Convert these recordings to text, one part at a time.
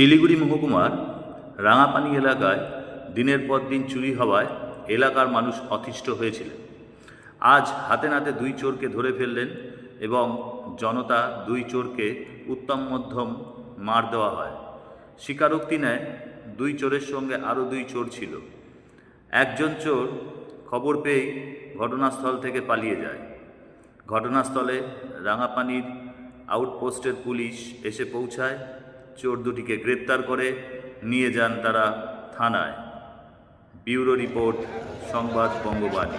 শিলিগুড়ি মহকুমার রাঙাপানি এলাকায় দিনের পর দিন চুরি হওয়ায় এলাকার মানুষ অতিষ্ঠ হয়েছিলেন। আজ হাতে নাতে দুই চোরকে ধরে ফেললেন এবং জনতা দুই চোরকে উত্তম মধ্যম মার দেওয়া হয়। স্বীকারোক্তি নেয় দুই চোরের সঙ্গে আরও দুই চোর ছিল। একজন চোর খবর পেয়েই ঘটনাস্থল থেকে পালিয়ে যায়। ঘটনাস্থলে রাঙাপানির আউটপোস্টের পুলিশ এসে পৌঁছায় চোর দুটিকে গ্রেপ্তার করে নিয়ে যান তারা থানায়। ব্যুরো রিপোর্ট সংবাদ বঙ্গবাণী।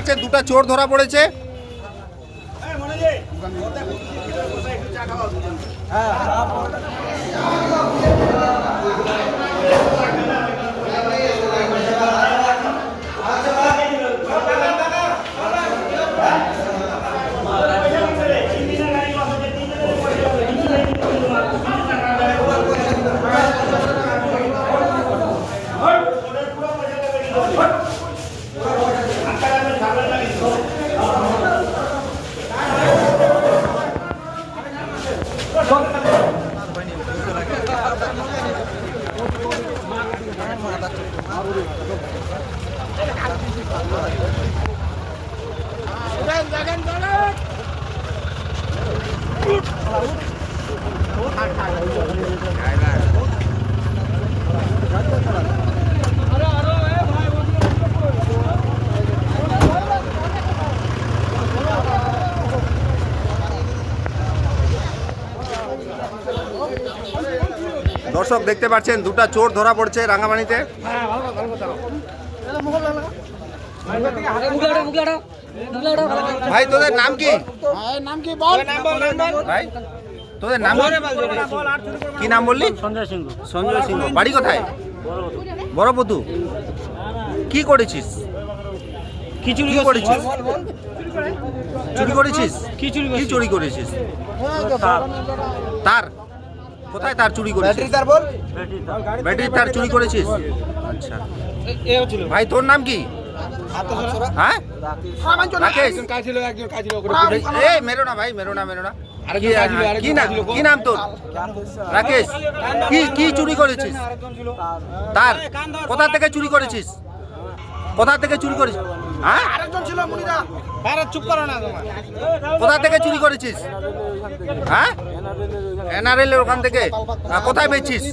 দেখতে দুটা চোর ধরা পড়েছে। দর্শক দেখতে পাচ্ছেন দুটো চোর ধরা পড়ছে রাঙামানিতে ভাই তোদের নাম কি? নাম কি বল? ভাই তোদের নাম কি নাম বললি? সঞ্জয় সিংহ। সঞ্জয় সিংহ। বাড়ি কোথায়? বড় বধু কি করেছিস? কি চুরি করেছিস? চুরি করেছিস? কি চুরি কি চুরি করেছিস? তার। তার? কোথায় তার চুরি করেছিস? ব্যাটারি তার। ব্যাটারি তার। চুরি করেছিস? আচ্ছা। ভাই তোর নাম কি? হ্যাঁ? মেরো না ভাই মেরো না মেরো না। কি- কি নাম? কি নাম তোর? রাকেশ কি কি চুরি করেছিস? তার? কোথা থেকে চুরি করেছিস? কোথা থেকে চুরি করেছিস? হ্যাঁ? আরে চুপ করো না তোমার। কোথা থেকে চুরি করেছিস? হ্যাঁ? এনআরএল ওখান থেকে? কোথায় বেচছিস?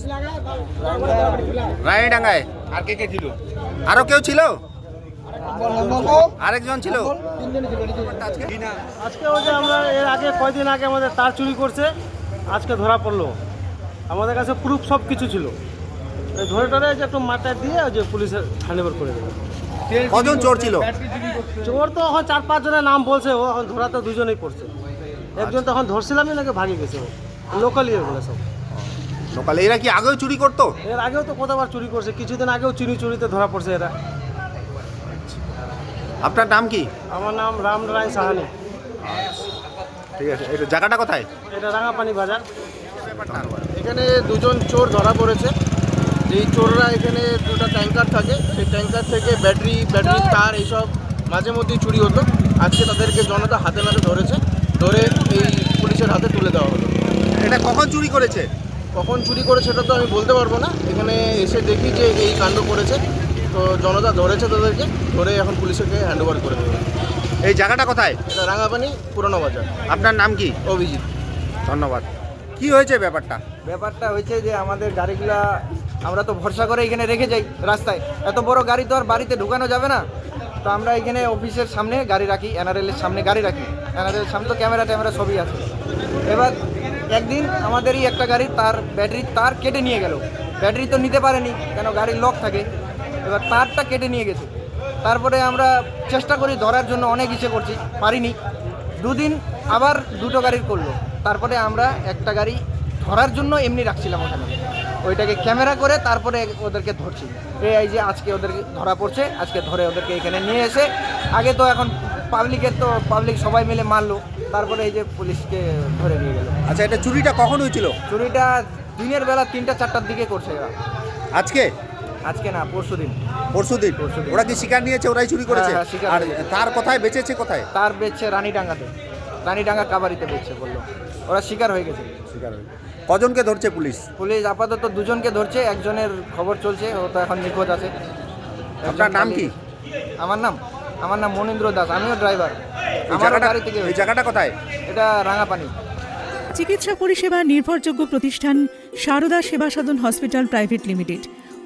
রানীডাঙ্গায় আর কে কে ছিল? আরও কেউ ছিল? আরেকজন ছিল? আজকে ওই যে আমরা এর আগে কয়দিন আগে আমাদের তার চুরি করছে আজকে ধরা পড়ল। আমাদের কাছে প্রুফ সব কিছু ছিল। ধরে টরে যে একটু মাঠে দিয়ে ওই যে পুলিশের হ্যান্ডওভার করে দিল। কজন চোর ছিল? চোর তো এখন চার পাঁচ জনের নাম বলছে ও এখন ধরা তো দুজনেই পড়ছে। একজন তখন ধরছিলামই নাকি ভাগে গেছে ও। লোকালি বলে সব লোকাল এরা কি আগেও চুরি করতো? এর আগেও তো কতবার চুরি করছে কিছুদিন আগেও চুরি চুরিতে ধরা পড়ছে এরা। আপনার নাম কি? আমার নাম রামনারায়ণ সাহানি। ঠিক আছে এটা জায়গাটা কোথায়? এটা রাঙাপানি বাজার। এখানে দুজন চোর ধরা পড়েছে। যেই চোররা এখানে দুটা ট্যাঙ্কার থাকে সেই ট্যাঙ্কার থেকে ব্যাটারি ব্যাটারি তার এইসব মাঝে মধ্যেই চুরি হতো। আজকে তাদেরকে জনতা হাতে নাতে ধরেছে। ধরে এই পুলিশের হাতে তুলে দেওয়া হলো। এটা কখন চুরি করেছে? কখন চুরি করেছে সেটা তো আমি বলতে পারব না। এখানে এসে দেখি যে এই কাণ্ড করেছে। তো জনতা ধরেছে তাদেরকে ধরে এখন পুলিশকে হ্যান্ড ওভার করে দেবে। এই জায়গাটা কোথায়? এটা রাঙাপানি পুরনো বাজার। আপনার নাম কি? অভিজিৎ। ধন্যবাদ। কি হয়েছে ব্যাপারটা? ব্যাপারটা হয়েছে যে আমাদের গাড়িগুলা আমরা তো ভরসা করে এখানে রেখে যাই রাস্তায়। এত বড় গাড়ি তো আর বাড়িতে ঢুকানো যাবে না। তো আমরা এখানে অফিসের সামনে গাড়ি রাখি এনআরএল এর সামনে গাড়ি রাখি। এনআরএল এর সামনে তো ক্যামেরা ট্যামেরা সবই আছে। এবার একদিন আমাদেরই একটা গাড়ি তার ব্যাটারি তার কেটে নিয়ে গেল। ব্যাটারি তো নিতে পারেনি কেন গাড়ির লক থাকে। এবার তারটা কেটে নিয়ে গেছে। তারপরে আমরা চেষ্টা করি ধরার জন্য অনেক ইচ্ছে করছি পারিনি। দুদিন আবার দুটো গাড়ির করল। তারপরে আমরা একটা গাড়ি ধরার জন্য এমনি রাখছিলাম ওখানে। ওইটাকে ক্যামেরা করে তারপরে ওদেরকে ধরছি। এই এই যে আজকে ওদেরকে ধরা পড়ছে আজকে ধরে ওদেরকে এখানে নিয়ে এসে আগে তো এখন পাবলিকের তো পাবলিক সবাই মিলে মারলো। তারপরে এই যে পুলিশকে ধরে নিয়ে গেল। আচ্ছা এটা চুরিটা কখন হয়েছিল? চুরিটা দিনের বেলা তিনটা চারটার দিকে করছে এরা। আজকে? আজকে না পরশু দিন। পরশুদিন? পরশুদিন। ওরা কি শিকার নিয়েছে? ওরাই চুরি করেছে? হ্যাঁ, হ্যাঁ, শিকার আর তার কোথায় বেঁচেছে কোথায়? তার বেচছে রানীডাঙ্গাতে। রানীডাঙ্গা কাবারিতে বেচছে বলল। ওরা শিকার হয়ে গেছে। শিকার হয়ে। কজনকে ধরছে পুলিশ? পুলিশ আপাতত দুজনকে ধরছে একজনের খবর চলছে ও তো এখন নিখোঁজ আছে। আপনার নাম কি? আমার নাম আমার নাম মনীন্দ্র দাস আমিও ড্রাইভার। আমার জায়গাটা গাড়ি থেকে এই জায়গাটা কোথায়? এটা রাঙাপানি। চিকিৎসা পরিষেবা নির্ভরযোগ্য প্রতিষ্ঠান Sarada Seva Sadan hospital private limited.